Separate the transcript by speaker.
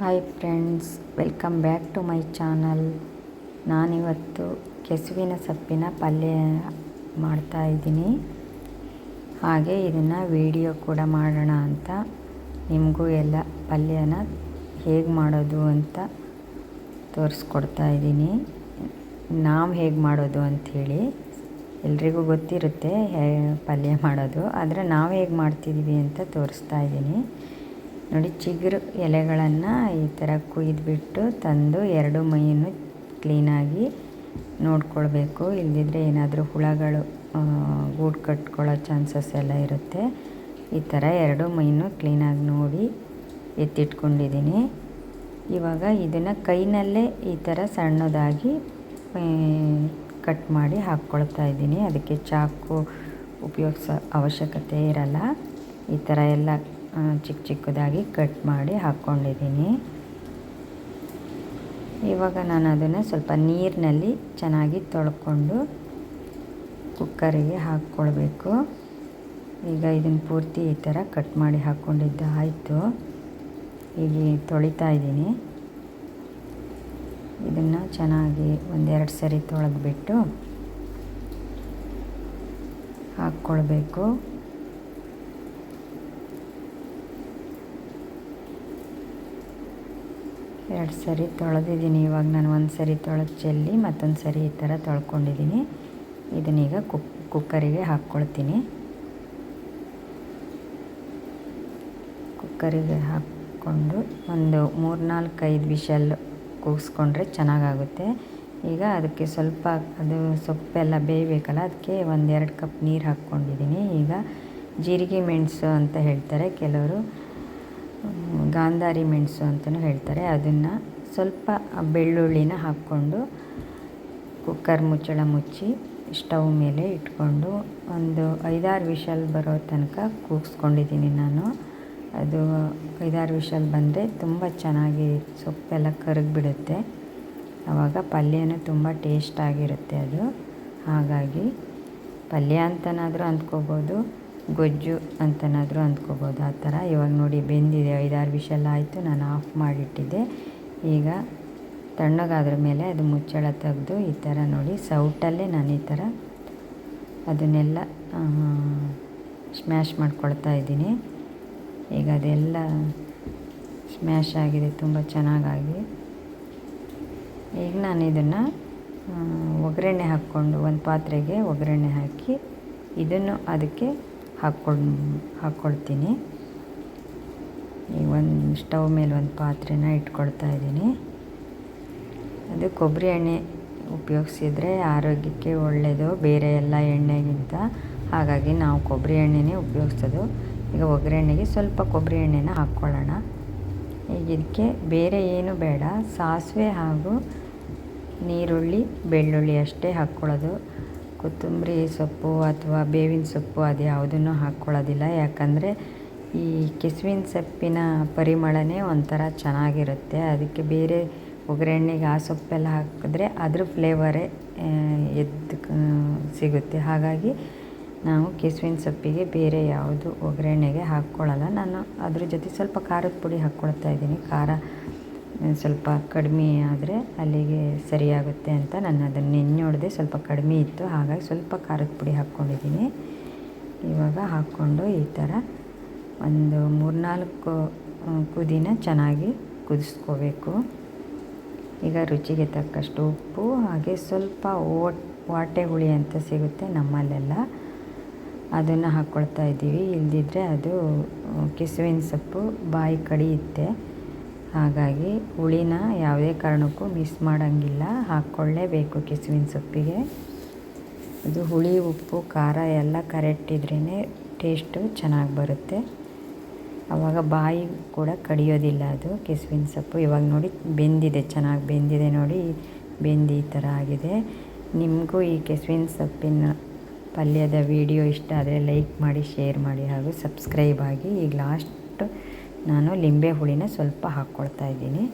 Speaker 1: Hi friends welcome back to my channel ನಾನಿವತ್ತು ಕೆಸುವಿನ ಸೊಪ್ಪಿನ ಪಲ್ಯ ಮಾಡ್ತಾ ಇದ್ದೀನಿ. ಹಾಗೆ ಇದನ್ನು ವಿಡಿಯೋ ಕೂಡ ಮಾಡೋಣ ಅಂತ ನಿಮಗೂ ಎಲ್ಲ ಪಲ್ಯನ ಹೇಗೆ ಮಾಡೋದು ಅಂತ ತೋರಿಸ್ಕೊಡ್ತಾ ಇದ್ದೀನಿ. ನಾವು ಹೇಗೆ ಮಾಡೋದು ಅಂಥೇಳಿ ಎಲ್ರಿಗೂ ಗೊತ್ತಿರುತ್ತೆ ಹೇ ಪಲ್ಯ ಮಾಡೋದು, ಆದರೆ ನಾವು ಹೇಗೆ ಮಾಡ್ತಿದ್ದೀವಿ ಅಂತ ತೋರಿಸ್ತಾ ಇದ್ದೀನಿ. ನೋಡಿ ಚಿಗುರು ಎಲೆಗಳನ್ನು ಈ ಥರ ಕುಯ್ದುಬಿಟ್ಟು ತಂದು ಎರಡು ಮೈಯನ್ನು ಕ್ಲೀನಾಗಿ ನೋಡ್ಕೊಳ್ಬೇಕು. ಇಲ್ಲದಿದ್ದರೆ ಏನಾದರೂ ಹುಳಗಳು ಗೂಡು ಕಟ್ಕೊಳ್ಳೋ ಚಾನ್ಸಸ್ ಎಲ್ಲ ಇರುತ್ತೆ. ಈ ಥರ ಎರಡು ಮೈನು ಕ್ಲೀನಾಗಿ ನೋಡಿ ಎತ್ತಿಟ್ಕೊಂಡಿದ್ದೀನಿ. ಇವಾಗ ಇದನ್ನು ಕೈನಲ್ಲೇ ಈ ಥರ ಸಣ್ಣದಾಗಿ ಕಟ್ ಮಾಡಿ ಹಾಕ್ಕೊಳ್ತಾ ಇದ್ದೀನಿ. ಅದಕ್ಕೆ ಚಾಕು ಉಪಯೋಗಿಸೋ ಅವಶ್ಯಕತೆ ಇರಲ್ಲ. ಈ ಥರ ಎಲ್ಲ ಚಿಕ್ಕ ಚಿಕ್ಕದಾಗಿ ಕಟ್ ಮಾಡಿ ಹಾಕ್ಕೊಂಡಿದ್ದೀನಿ. ಇವಾಗ ನಾನು ಅದನ್ನು ಸ್ವಲ್ಪ ನೀರಿನಲ್ಲಿ ಚೆನ್ನಾಗಿ ತೊಳ್ಕೊಂಡು ಕುಕ್ಕರಿಗೆ ಹಾಕ್ಕೊಳ್ಬೇಕು. ಈಗ ಇದನ್ನು ಪೂರ್ತಿ ಈ ಥರ ಕಟ್ ಮಾಡಿ ಹಾಕ್ಕೊಂಡಿದ್ದು ಆಯಿತು. ಈಗ ತೊಳಿತಾ ಇದ್ದೀನಿ. ಇದನ್ನು ಚೆನ್ನಾಗಿ ಒಂದೆರಡು ಸರಿ ತೊಳೆದ್ಬಿಟ್ಟು ಹಾಕ್ಕೊಳ್ಬೇಕು. ಎರಡು ಸರಿ ತೊಳೆದಿದ್ದೀನಿ. ಇವಾಗ ನಾನು ಒಂದು ಸರಿ ತೊಳೆದು ಚೆಲ್ಲಿ ಮತ್ತೊಂದು ಸರಿ ಈ ಥರ ತೊಳ್ಕೊಂಡಿದ್ದೀನಿ. ಇದನ್ನೀಗ ಕುಕ್ ಕುಕ್ಕರಿಗೆ ಹಾಕ್ಕೊಳ್ತೀನಿ. ಕುಕ್ಕರಿಗೆ ಹಾಕ್ಕೊಂಡು ಒಂದು ಮೂರು ನಾಲ್ಕು ಐದು ವಿಷಲ್ ಕೂಗಿಸ್ಕೊಂಡ್ರೆ ಚೆನ್ನಾಗಾಗುತ್ತೆ. ಈಗ ಅದಕ್ಕೆ ಸ್ವಲ್ಪ ಅದು ಸೊಪ್ಪೆಲ್ಲ ಬೇಯಬೇಕಲ್ಲ, ಅದಕ್ಕೆ ಒಂದೆರಡು ಕಪ್ ನೀರು ಹಾಕ್ಕೊಂಡಿದ್ದೀನಿ. ಈಗ ಜೀರಿಗೆ ಮೆಣಸು ಅಂತ ಹೇಳ್ತಾರೆ ಕೆಲವರು. ಗಾಂಧಾರಿ ಮೆಣಸು ಅಂತಲೂ ಹೇಳ್ತಾರೆ. ಅದನ್ನು ಸ್ವಲ್ಪ ಬೆಳ್ಳುಳ್ಳಿನ ಹಾಕ್ಕೊಂಡು ಕುಕ್ಕರ್ ಮುಚ್ಚಳ ಮುಚ್ಚಿ ಸ್ಟವ್ ಮೇಲೆ ಇಟ್ಕೊಂಡು ಒಂದು ಐದಾರು ವಿಷಲ್ ಬರೋ ತನಕ ಕೂಗಿಸ್ಕೊಂಡಿದ್ದೀನಿ ನಾನು. ಅದು ಐದಾರು ವಿಷಲ್ ಬಂದರೆ ತುಂಬ ಚೆನ್ನಾಗಿ ಸೊಪ್ಪೆಲ್ಲ ಕರಗಿಬಿಡುತ್ತೆ. ಆವಾಗ ಪಲ್ಯನೂ ತುಂಬ ಟೇಸ್ಟಾಗಿರುತ್ತೆ ಅದು. ಹಾಗಾಗಿ ಪಲ್ಯ ಅಂತನಾದರೂ ಅಂದ್ಕೋಬೋದು. ಗೊಜ್ಜು ಅಂತನಾದರೂ ಅಂದ್ಕೋಬೋದು. ಆ ಥರ ಇವಾಗ ನೋಡಿ ಬೆಂದಿದೆ, ಐದಾರು ವಿಷಲ್ ಆಯಿತು, ನಾನು ಆಫ್ ಮಾಡಿಟ್ಟಿದ್ದೆ. ಈಗ ತಣ್ಣಗಾದ್ರ ಮೇಲೆ ಅದು ಮುಚ್ಚಳ ತೆಗೆದು ಈ ಥರ ನೋಡಿ, ಸೌಟಲ್ಲೇ ನಾನು ಈ ಥರ ಅದನ್ನೆಲ್ಲ ಸ್ಮ್ಯಾಶ್ ಮಾಡ್ಕೊಳ್ತಾ ಇದ್ದೀನಿ. ಈಗ ಅದೆಲ್ಲ ಸ್ಮ್ಯಾಶ್ ಆಗಿದೆ, ತುಂಬ ಚೆನ್ನಾಗಾಗಿ. ಈಗ ನಾನು ಇದನ್ನು ಒಗ್ಗರಣೆ ಹಾಕ್ಕೊಂಡು ಒಂದು ಪಾತ್ರೆಗೆ ಒಗ್ಗರಣೆ ಹಾಕಿ, ಇದನ್ನು ಅದಕ್ಕೆ ಹಾಕ್ಕೊಂಡು ಹಾಕ್ಕೊಳ್ತೀನಿ. ಈಗ ಒಂದು ಸ್ಟವ್ ಮೇಲೆ ಒಂದು ಪಾತ್ರೆನ ಇಟ್ಕೊಳ್ತಾ ಇದ್ದೀನಿ. ಅದು ಕೊಬ್ಬರಿ ಎಣ್ಣೆ ಉಪಯೋಗಿಸಿದರೆ ಆರೋಗ್ಯಕ್ಕೆ ಒಳ್ಳೆಯದು ಬೇರೆ ಎಲ್ಲ ಎಣ್ಣೆಗಿಂತ. ಹಾಗಾಗಿ ನಾವು ಕೊಬ್ಬರಿ ಎಣ್ಣೆನೇ ಉಪಯೋಗಿಸೋದು. ಈಗ ಒಗ್ಗರಣೆಗೆ ಸ್ವಲ್ಪ ಕೊಬ್ಬರಿ ಎಣ್ಣೆನ ಹಾಕ್ಕೊಳ್ಳೋಣ. ಈಗ ಇದಕ್ಕೆ ಬೇರೆ ಏನು ಬೇಡ. ಸಾಸಿವೆ ಹಾಗೂ ನೀರುಳ್ಳಿ, ಬೆಳ್ಳುಳ್ಳಿ ಅಷ್ಟೇ ಹಾಕ್ಕೊಳ್ಳೋದು. ಕೊತ್ತಂಬರಿ ಸೊಪ್ಪು ಅಥವಾ ಬೇವಿನ ಸೊಪ್ಪು ಅದು ಯಾವುದನ್ನು ಹಾಕ್ಕೊಳ್ಳೋದಿಲ್ಲ. ಯಾಕಂದರೆ ಈ ಕೆಸುವಿನ ಸೊಪ್ಪಿನ ಪರಿಮಳನೇ ಒಂಥರ ಚೆನ್ನಾಗಿರುತ್ತೆ. ಅದಕ್ಕೆ ಬೇರೆ ಒಗ್ಗರಣೆಗೆ ಆ ಸೊಪ್ಪೆಲ್ಲ ಹಾಕಿದ್ರೆ ಅದ್ರ ಫ್ಲೇವರೇ ಎದ್ದು ಸಿಗುತ್ತೆ. ಹಾಗಾಗಿ ನಾವು ಕೆಸುವಿನ ಸೊಪ್ಪಿಗೆ ಬೇರೆ ಯಾವುದು ಒಗ್ಗರಣೆಗೆ ಹಾಕ್ಕೊಳ್ಳಲ್ಲ. ನಾನು ಅದ್ರ ಜೊತೆ ಸ್ವಲ್ಪ ಖಾರದ ಪುಡಿ ಹಾಕ್ಕೊಳ್ತಾ ಇದ್ದೀನಿ. ಖಾರ ಸ್ವಲ್ಪ ಕಡಿಮೆ ಆದರೆ ಅಲ್ಲಿಗೆ ಸರಿಯಾಗುತ್ತೆ ಅಂತ ನಾನು ಅದನ್ನು ನೆನೆ ಹೊಡೆದೆ ಸ್ವಲ್ಪ ಕಡಿಮೆ ಇತ್ತು. ಹಾಗಾಗಿ ಸ್ವಲ್ಪ ಖಾರದ ಪುಡಿ ಹಾಕ್ಕೊಂಡಿದ್ದೀನಿ. ಇವಾಗ ಹಾಕ್ಕೊಂಡು ಈ ಥರ ಒಂದು ಮೂರ್ನಾಲ್ಕು ಕುದಿನ ಚೆನ್ನಾಗಿ ಕುದಿಸ್ಕೋಬೇಕು. ಈಗ ರುಚಿಗೆ ತಕ್ಕಷ್ಟು ಉಪ್ಪು, ಹಾಗೆ ಸ್ವಲ್ಪ ಓಟ್, ವಾಟೆ ಹುಳಿ ಅಂತ ಸಿಗುತ್ತೆ ನಮ್ಮಲ್ಲೆಲ್ಲ. ಅದನ್ನು ಹಾಕ್ಕೊಳ್ತಾ ಇದ್ದೀವಿ. ಇಲ್ಲದಿದ್ದರೆ ಅದು ಕೆಸುವಿನ ಸೊಪ್ಪು ಬಾಯಿ ಕಡಿಯುತ್ತೆ ಹಾಗಾಗಿ ಹುಳಿನ ಯಾವುದೇ ಕಾರಣಕ್ಕೂ ಮಿಸ್ ಮಾಡೋಂಗಿಲ್ಲ. ಹಾಕ್ಕೊಳ್ಳೇಬೇಕು ಕೆಸುವಿನ ಸೊಪ್ಪಿಗೆ. ಅದು ಹುಳಿ, ಉಪ್ಪು, ಖಾರ ಎಲ್ಲ ಕರೆಕ್ಟ್ ಇದ್ರೇ ಟೇಸ್ಟು ಚೆನ್ನಾಗಿ ಬರುತ್ತೆ. ಆವಾಗ ಬಾಯಿ ಕೂಡ ಕಡಿಯೋದಿಲ್ಲ ಅದು ಕೆಸುವಿನ ಸೊಪ್ಪು. ಇವಾಗ ನೋಡಿ ಬೆಂದಿದೆ, ಚೆನ್ನಾಗಿ ಬೆಂದಿದೆ ನೋಡಿ. ಬೆಂದಿ ಈ ಥರ ಆಗಿದೆ. ನಿಮಗೂ ಈ ಕೆಸುವಿನ ಸೊಪ್ಪಿನ ಪಲ್ಯದ ವಿಡಿಯೋ ಇಷ್ಟ ಆದರೆ ಲೈಕ್ ಮಾಡಿ ಶೇರ್ ಮಾಡಿ ಹಾಗೂ ಸಬ್ಸ್ಕ್ರೈಬ್ ಆಗಿ. ಈಗ ಲಾಸ್ಟ್ ನಾನು ಲಿಂಬೆ ಹುಳಿನ ಸ್ವಲ್ಪ ಹಾಕ್ಕೊಳ್ತಾ ಇದ್ದೀನಿ.